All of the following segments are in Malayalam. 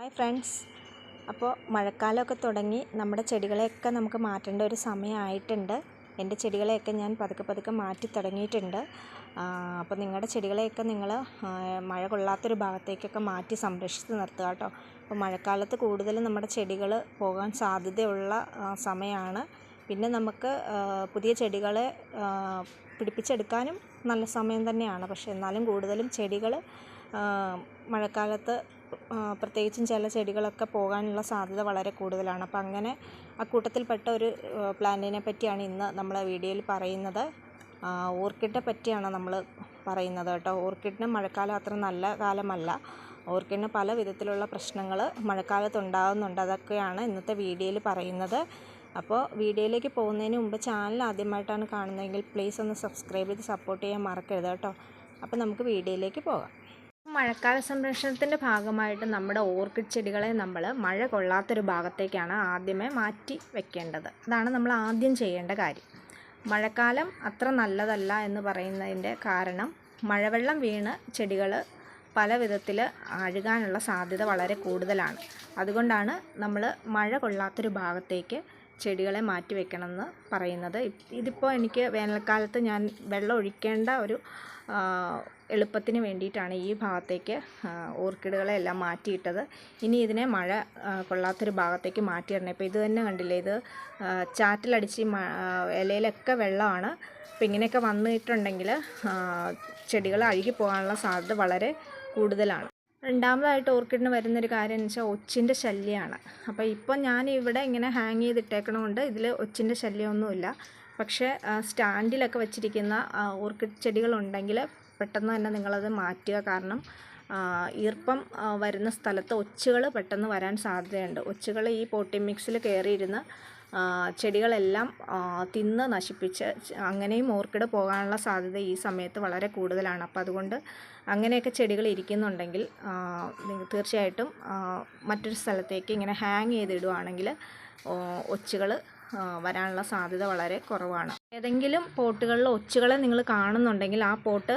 ഹായ് ഫ്രണ്ട്സ് അപ്പോൾ മഴക്കാലമൊക്കെ തുടങ്ങി. നമ്മുടെ ചെടികളെയൊക്കെ നമുക്ക് മാറ്റേണ്ട ഒരു സമയമായിട്ടുണ്ട്. എന്റെ ചെടികളെയൊക്കെ ഞാൻ പതുക്കെ പതുക്കെ മാറ്റി തുടങ്ങിയിട്ടുണ്ട്. അപ്പോൾ നിങ്ങളുടെ ചെടികളെയൊക്കെ നിങ്ങൾ മഴ കൊള്ളാത്തൊരു ഭാഗത്തേക്കൊക്കെ മാറ്റി സംരക്ഷിച്ച് നിർത്തുക കേട്ടോ. അപ്പോൾ മഴക്കാലത്ത് കൂടുതലും നമ്മുടെ ചെടികൾ പോകാൻ സാധ്യതയുള്ള സമയമാണ്. പിന്നെ നമുക്ക് പുതിയ ചെടികളെ പിടിപ്പിച്ചെടുക്കാനും നല്ല സമയം തന്നെയാണ്. പക്ഷേ എന്നാലും കൂടുതലും ചെടികൾ മഴക്കാലത്ത് പ്രത്യേകിച്ചും ചില ചെടികളൊക്കെ പോകാനുള്ള സാധ്യത വളരെ കൂടുതലാണ്. അപ്പം അങ്ങനെ അക്കൂട്ടത്തിൽപ്പെട്ട ഒരു പ്ലാന്റിനെ പറ്റിയാണ് ഇന്ന് നമ്മൾ വീഡിയോയിൽ പറയുന്നത്. ഓർക്കിഡിനെ പറ്റിയാണ് നമ്മൾ പറയുന്നത് കേട്ടോ. ഓർക്കിഡിന് മഴക്കാലം അത്ര നല്ല കാലമല്ല. ഓർക്കിഡിന് പല വിധത്തിലുള്ള പ്രശ്നങ്ങൾ മഴക്കാലത്ത് ഉണ്ടാകുന്നുണ്ട് അതൊക്കെയാണ് ഇന്നത്തെ വീഡിയോയിൽ പറയുന്നത്. അപ്പോൾ വീഡിയോയിലേക്ക് പോകുന്നതിന് മുമ്പ് ചാനൽ ആദ്യമായിട്ടാണ് കാണുന്നതെങ്കിൽ പ്ലീസ് ഒന്ന് സബ്സ്ക്രൈബ് ചെയ്ത് സപ്പോർട്ട് ചെയ്യാൻ മറക്കരുത് കേട്ടോ. അപ്പോൾ നമുക്ക് വീഡിയോയിലേക്ക് പോകാം. മഴക്കാല സംരക്ഷണത്തിന്റെ ഭാഗമായിട്ട് നമ്മുടെ ഓർക്കിഡ് ചെടികളെ നമ്മൾ മഴ കൊള്ളാത്തൊരു ഭാഗത്തേക്കാണ് ആദ്യമേ മാറ്റി വെക്കേണ്ടത്. അതാണ് നമ്മൾ ആദ്യം ചെയ്യേണ്ട കാര്യം. മഴക്കാലം അത്ര നല്ലതല്ല എന്ന് പറയുന്നതിന്റെ കാരണം മഴവെള്ളം വീണ് ചെടികൾ പല വിധത്തിൽ അഴുകാനുള്ള സാധ്യത വളരെ കൂടുതലാണ്. അതുകൊണ്ടാണ് നമ്മൾ മഴ കൊള്ളാത്തൊരു ഭാഗത്തേക്ക് ചെടികളെ മാറ്റി വെക്കണമെന്ന് പറയുന്നത്. ഇതിപ്പോൾ എനിക്ക് വേനൽക്കാലത്ത് ഞാൻ വെള്ളം ഒഴിക്കേണ്ട ഒരു എളുപ്പത്തിന് വേണ്ടിയിട്ടാണ് ഈ ഭാഗത്തേക്ക് ഓർക്കിഡുകളെ എല്ലാം മാറ്റിയിട്ടത്. ഇനി ഇതിനെ മഴ കൊള്ളാത്തൊരു ഭാഗത്തേക്ക് മാറ്റിയിടണം ഇപ്പോൾ ഇത് തന്നെ കണ്ടില്ലേ ഇത് ചാറ്റിലടിച്ച് ഇലയിലൊക്കെ വെള്ളമാണ്. അപ്പോൾ ഇങ്ങനെയൊക്കെ വന്നിട്ടുണ്ടെങ്കിൽ ചെടികൾ അഴുകി പോകാനുള്ള സാധ്യത വളരെ കൂടുതലാണ്. രണ്ടാമതായിട്ട് ഓർക്കിഡിന് വരുന്നൊരു കാര്യം എന്ന് വെച്ചാൽ ഒച്ചിന്റെ ശല്യമാണ് അപ്പോൾ ഇപ്പോൾ ഞാൻ ഇവിടെ ഇങ്ങനെ ഹാങ് ചെയ്തിട്ടേക്കണമുണ്ട് ഇതിൽ ഒച്ചിന്റെ ശല്യമൊന്നുമില്ല. പക്ഷേ സ്റ്റാൻഡിലൊക്കെ വെച്ചിരിക്കുന്ന ഓർക്കിഡ് ചെടികളുണ്ടെങ്കിൽ പെട്ടെന്ന് തന്നെ നിങ്ങളത് മാറ്റുക. കാരണം ഈർപ്പം വരുന്ന സ്ഥലത്ത് ഒച്ചുകൾ പെട്ടെന്ന് വരാൻ സാധ്യതയുണ്ട്. ഒച്ചുകൾ ഈ പോട്ടി മിക്സിൽ കയറിയിരുന്ന് ചെടികളെല്ലാം തിന്ന് നശിപ്പിച്ച് അങ്ങനെയും ഓർക്കിഡ് പോകാനുള്ള സാധ്യത ഈ സമയത്ത് വളരെ കൂടുതലാണ്. അപ്പോൾ അതുകൊണ്ട് അങ്ങനെയൊക്കെ ചെടികൾ ഇരിക്കുന്നുണ്ടെങ്കിൽ തീർച്ചയായിട്ടും മറ്റൊരു സ്ഥലത്തേക്ക് ഇങ്ങനെ ഹാങ് ചെയ്തിടുവാണെങ്കിൽ ഒച്ചുകൾ വരാനുള്ള സാധ്യത വളരെ കുറവാണ്. ഏതെങ്കിലും പോട്ടുകളിൽ ഒച്ചുകളെ നിങ്ങൾ കാണുന്നുണ്ടെങ്കിൽ ആ പോട്ട്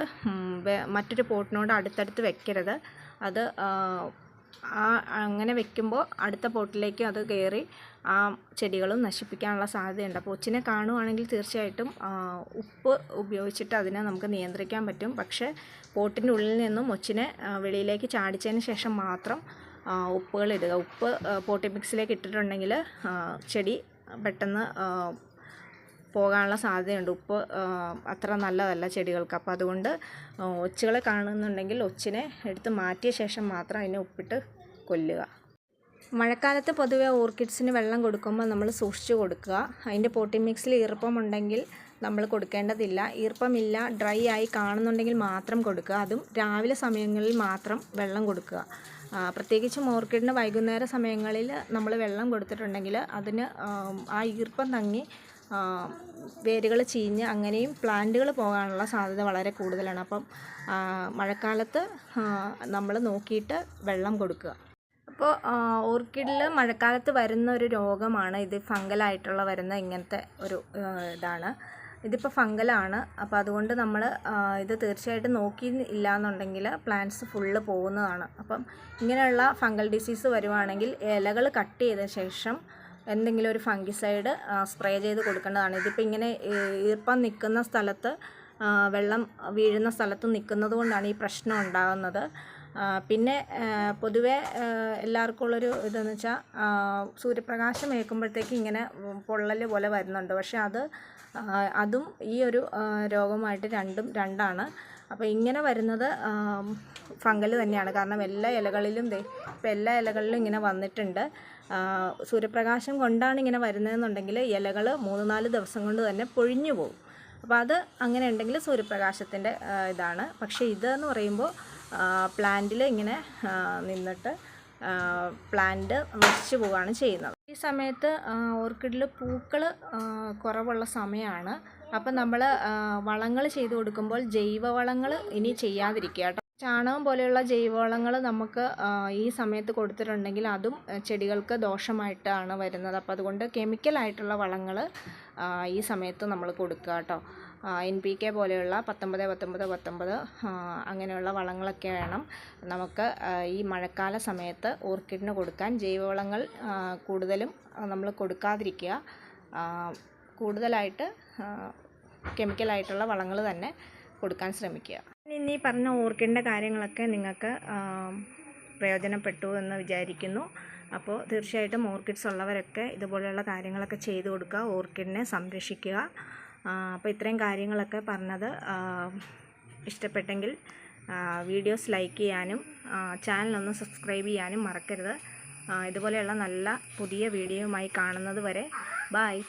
മറ്റൊരു പോട്ടിനോട് അടുത്തടുത്ത് വെക്കരുത്. അത് ആ, അങ്ങനെ വെക്കുമ്പോൾ അടുത്ത പോട്ടിലേക്ക് അത് കയറി ആ ചെടികളും നശിപ്പിക്കാനുള്ള സാധ്യതയുണ്ട്. അപ്പോൾ ഒച്ചിനെ കാണുവാണെങ്കിൽ തീർച്ചയായിട്ടും ഉപ്പ് ഉപയോഗിച്ചിട്ട് അതിനെ നമുക്ക് നിയന്ത്രിക്കാൻ പറ്റും. പക്ഷേ പോട്ടിന്റെ ഉള്ളിൽ നിന്നും ഒച്ചിനെ വെളിയിലേക്ക് ചാടിച്ചതിന് ശേഷം മാത്രം ഉപ്പുകൾ ഇടുക. ഉപ്പ് പോട്ടി മിക്സിലേക്ക് ഇട്ടിട്ടുണ്ടെങ്കിൽ ചെടി പെട്ടെന്ന് പോകാനുള്ള സാധ്യതയുണ്ട്. ഉപ്പ് അത്ര നല്ലതല്ല ചെടികൾക്ക്. അപ്പോൾ അതുകൊണ്ട് ഒച്ചുകളെ കാണുന്നുണ്ടെങ്കിൽ ഒച്ചിനെ എടുത്ത് മാറ്റിയ ശേഷം മാത്രം അതിനെ ഉപ്പിട്ട് കൊല്ലുക. മഴക്കാലത്ത് പൊതുവെ ഓർക്കിഡ്സിന് വെള്ളം കൊടുക്കുമ്പോൾ നമ്മൾ സൂക്ഷിച്ചു കൊടുക്കുക. അതിന്റെ പോട്ടി മിക്സിൽ ഈർപ്പമുണ്ടെങ്കിൽ നമ്മൾ കൊടുക്കേണ്ടതില്ല. ഈർപ്പമില്ല ഡ്രൈ ആയി കാണുന്നുണ്ടെങ്കിൽ മാത്രം കൊടുക്കുക. അതും രാവിലെ സമയങ്ങളിൽ മാത്രം വെള്ളം കൊടുക്കുക. പ്രത്യേകിച്ചും ഓർക്കിഡിന് വൈകുന്നേര സമയങ്ങളിൽ നമ്മൾ വെള്ളം കൊടുത്തിട്ടുണ്ടെങ്കിൽ അതിന് ആ ഈർപ്പം തങ്ങി വേരുകൾ ചീഞ്ഞ് അങ്ങനെയും പ്ലാന്റുകൾ പോകാനുള്ള സാധ്യത വളരെ കൂടുതലാണ്. അപ്പം മഴക്കാലത്ത് നമ്മൾ നോക്കിയിട്ട് വെള്ളം കൊടുക്കുക. അപ്പോൾ ഓർക്കിഡിൽ മഴക്കാലത്ത് വരുന്ന ഒരു രോഗമാണ്. ഇത് ഫംഗലായിട്ടുള്ള വരുന്ന ഇങ്ങനത്തെ ഒരു ഇതാണ്. ഇതിപ്പോൾ ഫംഗലാണ്. അപ്പോൾ അതുകൊണ്ട് നമ്മൾ ഇത് തീർച്ചയായിട്ടും നോക്കി ഇല്ല എന്നുണ്ടെങ്കിൽ പ്ലാന്റ്സ് ഫുള്ള് പോകുന്നതാണ്. അപ്പം ഇങ്ങനെയുള്ള ഫംഗൽ ഡിസീസ് വരുവാണെങ്കിൽ ഇലകൾ കട്ട് ചെയ്ത ശേഷം എന്തെങ്കിലും ഒരു ഫംഗിസൈഡ് സ്പ്രേ ചെയ്ത് കൊടുക്കേണ്ടതാണ്. ഇതിപ്പോൾ ഇങ്ങനെ ഈർപ്പം നിൽക്കുന്ന സ്ഥലത്ത് വെള്ളം വീഴുന്ന സ്ഥലത്ത് നിൽക്കുന്നത് കൊണ്ടാണ് ഈ പ്രശ്നം ഉണ്ടാകുന്നത്. പിന്നെ പൊതുവേ എല്ലാവർക്കും ഉള്ളൊരു ഇതെന്ന് വെച്ചാൽ സൂര്യപ്രകാശം ഏൽക്കുമ്പോഴത്തേക്ക് ഇങ്ങനെ പൊള്ളൽ പോലെ വരുന്നുണ്ട്. പക്ഷേ അത് അതും ഈ ഒരു രോഗമായിട്ട് രണ്ടും രണ്ടാണ്. അപ്പോൾ ഇങ്ങനെ വരുന്നത് ഫംഗൽ തന്നെയാണ്. കാരണം എല്ലാ ഇലകളിലും ഇപ്പം എല്ലാ ഇലകളിലും ഇങ്ങനെ വന്നിട്ടുണ്ട്. സൂര്യപ്രകാശം കൊണ്ടാണ് ഇങ്ങനെ വരുന്നതെന്നുണ്ടെങ്കിൽ ഇലകൾ മൂന്ന് നാല് ദിവസം കൊണ്ട് തന്നെ പൊഴിഞ്ഞു പോകും അപ്പോൾ അത് അങ്ങനെ ഉണ്ടെങ്കിൽ സൂര്യപ്രകാശത്തിന്റെ ഇതാണ്. പക്ഷേ ഇതെന്ന് പറയുമ്പോൾ പ്ലാന്റിൽ ഇങ്ങനെ നിന്നിട്ട് പ്ലാന്റ് നശിച്ചു പോവുകയാണ് ചെയ്യുന്നത്. ഈ സമയത്ത് ഓർക്കിഡിൽ പൂക്കൾ കുറവുള്ള സമയമാണ് അപ്പം നമ്മൾ വളങ്ങൾ ചെയ്ത് കൊടുക്കുമ്പോൾ ജൈവവളങ്ങൾ ഇനി ചെയ്യാതിരിക്കുക കേട്ടോ. ചാണകം പോലെയുള്ള ജൈവവളങ്ങൾ നമുക്ക് ഈ സമയത്ത് കൊടുത്തിട്ടുണ്ടെങ്കിൽ അതും ചെടികൾക്ക് ദോഷമായിട്ടാണ് വരുന്നത്. അപ്പോൾ അതുകൊണ്ട് കെമിക്കലായിട്ടുള്ള വളങ്ങൾ ഈ സമയത്ത് നമ്മൾ കൊടുക്കുക കേട്ടോ. എൻ പി കെ പോലെയുള്ള പത്തൊമ്പത് പത്തൊമ്പത് പത്തൊമ്പത് അങ്ങനെയുള്ള വളങ്ങളൊക്കെ വേണം. നമുക്ക് ഈ മഴക്കാല സമയത്ത് ഓർക്കിഡിന് കൊടുക്കാൻ ജൈവവളങ്ങൾ കൂടുതലും നമ്മൾ കൊടുക്കാതിരിക്കുക. കൂടുതലായിട്ട് കെമിക്കലായിട്ടുള്ള വളങ്ങൾ തന്നെ കൊടുക്കാൻ ശ്രമിക്കുക. ഇനി പറഞ്ഞ ഓർക്കിഡിന്റെ കാര്യങ്ങളൊക്കെ നിങ്ങൾക്ക് പ്രയോജനപ്പെട്ടു എന്ന് വിചാരിക്കുന്നു. അപ്പോൾ തീർച്ചയായിട്ടും ഓർക്കിഡ്സ് ഉള്ളവരൊക്കെ ഇതുപോലെയുള്ള കാര്യങ്ങളൊക്കെ ചെയ്തു കൊടുക്കുക ഓർക്കിഡിനെ സംരക്ഷിക്കുക. അപ്പോൾ ഇത്രയും കാര്യങ്ങളൊക്കെ പറഞ്ഞത് ഇഷ്ടപ്പെട്ടെങ്കിൽ വീഡിയോസ് ലൈക്ക് ചെയ്യാനും ചാനലൊന്ന് സബ്സ്ക്രൈബ് ചെയ്യാനും മറക്കരുത്. ഇതുപോലെയുള്ള നല്ല പുതിയ വീഡിയോയുമായി കാണുന്നത് വരെ ബായ്